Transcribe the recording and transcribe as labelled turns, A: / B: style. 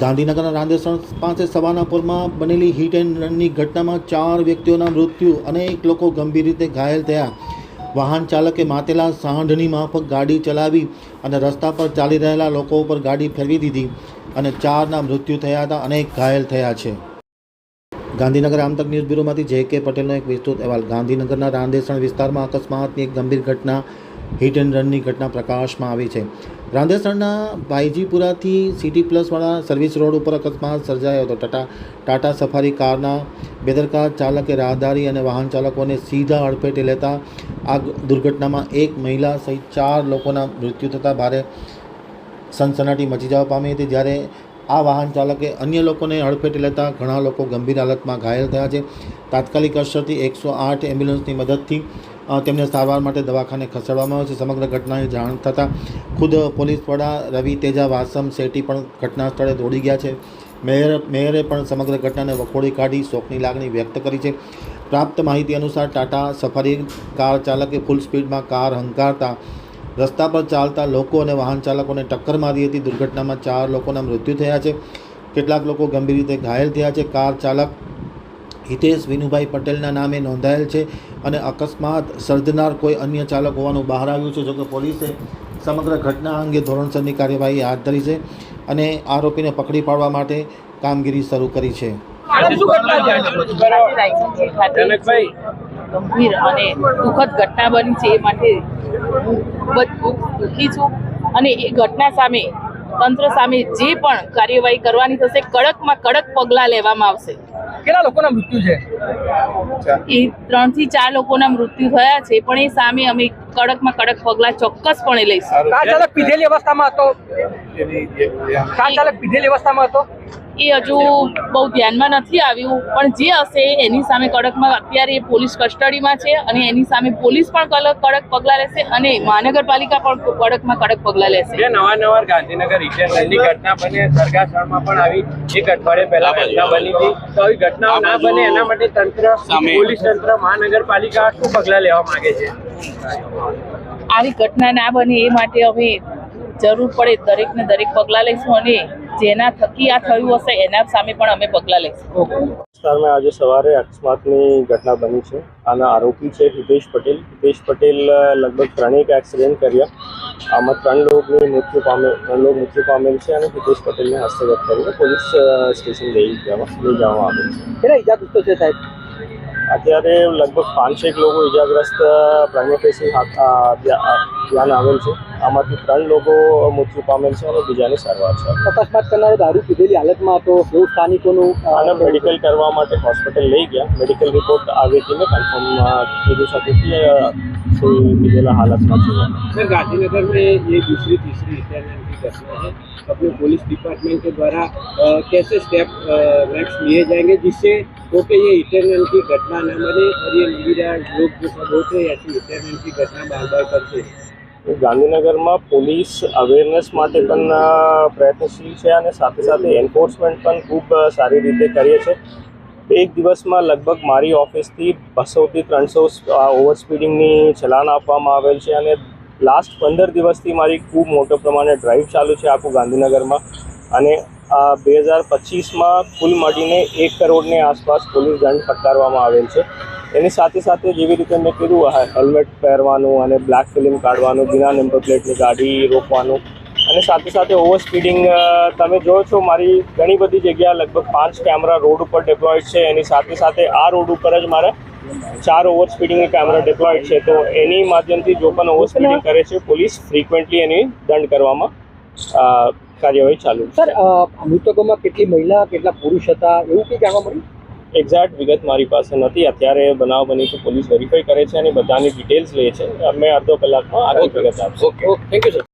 A: ગાંધીનગરના રાંદેસણ પાસે સવાનાપુરમાં બનેલી હિટ એન્ડ રનની ઘટનામાં ચાર વ્યક્તિઓના મૃત્યુ, અનેક લોકો ગંભીર રીતે ઘાયલ થયા. વાહન ચાલકે માતેલા સાંઢની માફક ગાડી ચલાવી અને રસ્તા પર ચાલી રહેલા લોકો ઉપર ગાડી ફેરવી દીધી અને ચારના મૃત્યુ થયા હતા, અનેક ઘાયલ થયા છે. ગાંધીનગર આમતક ન્યૂઝ બ્યુરોમાંથી જે કે પટેલનો એક વિસ્તૃત અહેવાલ. ગાંધીનગરના રાંદેસણ વિસ્તારમાં અકસ્માતની એક ગંભીર ઘટના હિટ એન્ડ રનની ઘટના પ્રકાશમાં આવી છે. રાંદેસણના ભાઈજીપુરાથી સિટી પ્લસવાળા સર્વિસ રોડ ઉપર અકસ્માત સર્જાયો હતો. ટાટા ટાટા સફારી કારના બેદરકાર ચાલકે રાહદારી અને વાહન ચાલકોને સીધા અડફેટે લેતા આ દુર્ઘટનામાં એક મહિલા સહિત ચાર લોકોના મૃત્યુ થતાં ભારે સનસનાટી મચી જવા પામી હતી. જ્યારે આ વાહન ચાલકે અન્ય લોકોને હડફેટે લેતા ઘણા લોકો ગંભીર હાલતમાં ઘાયલ થયા છે. તાત્કાલિક અસરથી એકસો આઠ એમ્બ્યુલન્સની મદદથી તેમને સારવાર માટે દવાખાને ખસેડવામાં આવ્યો છે. સમગ્ર ઘટનાની જાણ થતાં ખુદ પોલીસ વડા રવિ તેજા વાસમ શેટ્ટી પણ ઘટના સ્થળે દોડી ગયા છે. મેયર, મેયરે પણ સમગ્ર ઘટનાને વખોડી કાઢી શોકની લાગણી વ્યક્ત કરી છે. પ્રાપ્ત માહિતી અનુસાર ટાટા સફારી કાર ચાલકે ફૂલ સ્પીડમાં કાર હંકારતા રસ્તા પર ચાલતા લોકો અને વાહન ચાલકોને ટક્કર મારી હતી. દુર્ઘટનામાં ચાર લોકોના મૃત્યુ થયા છે. કેટલાક લોકો ગંભીર રીતે ઘાયલ થયા છે. કાર ચાલક હિતેશ વિનુભાઈ પટેલના નામે નોંધાયેલ છે અને અકસ્માત સર્જનાર કોઈ અન્ય ચાલક હોવાનું બહાર આવ્યું છે જોકે પોલીસે સમગ્ર ઘટના અંગે ધોરણસરની કાર્યવાહી હાથ ધરી છે અને આરોપીને પકડી પાડવા માટે કામગીરી શરૂ કરી છે.
B: ગંભીર અને દુઃખદ ઘટના બની છે એ માટે હું ખૂબ જ દુઃખી છું. અને એ ઘટના સામે તંત્ર સામે જે પણ કાર્યવાહી કરવાની થશે કડકમાં કડક પગલાં લેવામાં આવશે.
C: કેટલા લોકોના મૃત્યુ છે?
B: એ ત્રણથી ચાર લોકોના મૃત્યુ થયા છે પણ એ સામે અમે કડકમાં કડક પગલાં ચોક્કસપણે લઈશું.
C: કાર ચાલક પીધેલી અવસ્થામાં હતો? કાર ચાલક પીધેલી અવસ્થામાં હતો?
B: એ હજુ બહુ ધ્યાનમાં નથી આવ્યું પણ જે હશે એની સામે કડકમાં અત્યારે એ પોલીસ કસ્ટડીમાં છે અને એની સામે પોલીસ પણ કડક કડક પગલાં લેશે અને મહાનગરપાલિકા પણ કડકમાં કડક પગલાં લેશે.
D: નવાનવાર ગાંધીનગર રિટેલની ઘટના બને સરગાસણમાં પણ આવી એક અઠવાડિયે પહેલા ઘટના બની હતી. તો આવી ઘટનાઓ ના બને એના માટે તંત્ર પોલીસ તંત્ર મહાનગરપાલિકા શું પગલાં લેવા માંગે છે?
B: આવી ઘટના ના બને એ માટે અમે જરૂર પડે દરેકને દરેક પગલાં લઈશું અને જેના થકી આ થયું હશે એના સામે પણ અમે પગલાં લઈશું.
E: વિસ્તારમાં આજે સવારે અકસ્માતની ઘટના બની છે. આના આરોપી છે હિતેશ પટેલ. હિતેશ પટેલ લગભગ ત્રણેક એક્સિડન્ટ કર્યા. આમાં ત્રણ લોકોની મૃત્યુ પામે ત્રણ લોકો મૃત્યુ પામેલ છે અને હિતેશ પટેલને હસ્તગત કરીને પોલીસ સ્ટેશન લઈ જવા લઈ જવામાં આવેલ છે.
C: કેટલા ઇજાગ્રસ્તો છે સાહેબ?
E: અત્યારે લગભગ પાંચેક લોકો ઇજાગ્રસ્ત પ્રાઇમેફેસી ધ્યાન આવેલ છે. આમાંથી ત્રણ લોકો મૃત્યુ પામેલ છે અને બીજાની સારવાર છે.
C: અકસ્માત કરનારો દારૂ પીધેલી હાલતમાં હતો એવું સ્થાનિકોનું
E: આને મેડિકલ કરવા માટે હોસ્પિટલ લઈ ગયા. મેડિકલ રિપોર્ટ આવેથી મેં કન્ફર્મ કીધું શકું કે અ, કોઈ બીજેલા હાલતમાં છે
D: सर गांधीनगर में ये दूसरी तीसरी रिटेलमेंट की घटना है अपने पुलिस डिपार्टमेंट के द्वारा अ, कैसे स्टेप नेक्स्ट लिए जाएंगे जिससे हो के ये रिटेलमेंट की घटना न बने और ये मीडिया लोग जो सब होते हैं ऐसी रिटेलमेंट की घटना बार बार करते हैं
E: ગાંધીનગરમાં પોલીસ અવેરનેસ માટે પણ અ, પ્રયત્નશીલ છે અને સાથે સાથે એન્ફોર્સમેન્ટ પણ ખૂબ અ, સારી રીતે કરીએ છે એક દિવસમાં લગભગ મારી ઓફિસથી બસોથી ત્રણસો ઓવર સ્પીડિંગની ચલાન આપવામાં આવેલ છે અને લાસ્ટ પંદર દિવસથી મારી ખૂબ મોટો પ્રમાણે ડ્રાઈવ ચાલુ છે આખું ગાંધીનગરમાં. અને આ બે હજાર પચીસમાં કુલ મળીને એક કરોડની આસપાસ પોલીસ દંડ ફટકારવામાં આવેલ છે. એની સાથે સાથે જેવી રીતે મેં કીધું હેલ્મેટ પહેરવાનું અને બ્લેક ફિલ્મ કાઢવાનું, બિના નંબર પ્લેટની ગાડી રોકવાનું અને સાથે સાથે ઓવર સ્પીડિંગ તમે જો છો મારી ઘણી બધી જગ્યા લગભગ પાંચ કેમેરા રોડ ઉપર ડેપ્લોયડ છે. એની સાથે સાથે આ રોડ ઉપર જ મારે ચાર ઓવર સ્પીડિંગના કેમેરા ડેપ્લોયડ છે. તો એની માધ્યમથી જો પણ ઓવર સ્પીડિંગ કરે છે પોલીસ ફ્રિકવન્ટલી એની દંડ કરવામાં કાર્યવાહી ચાલુ
C: સર મૃતકોમાં કેટલી મહિલા કેટલા પુરુષ હતા એવું કંઈ જાણવા મળ્યું?
E: એક્ઝેક્ટ વિગત મારી પાસે નથી. અત્યારે બનાવ બની છે પોલીસ વેરીફાઈ કરે છે અને બધાની ડિટેલ્સ લે છે. અમે અડધો કલાકમાં આગળ વિગત આપશું.
C: Okay okay thank you sir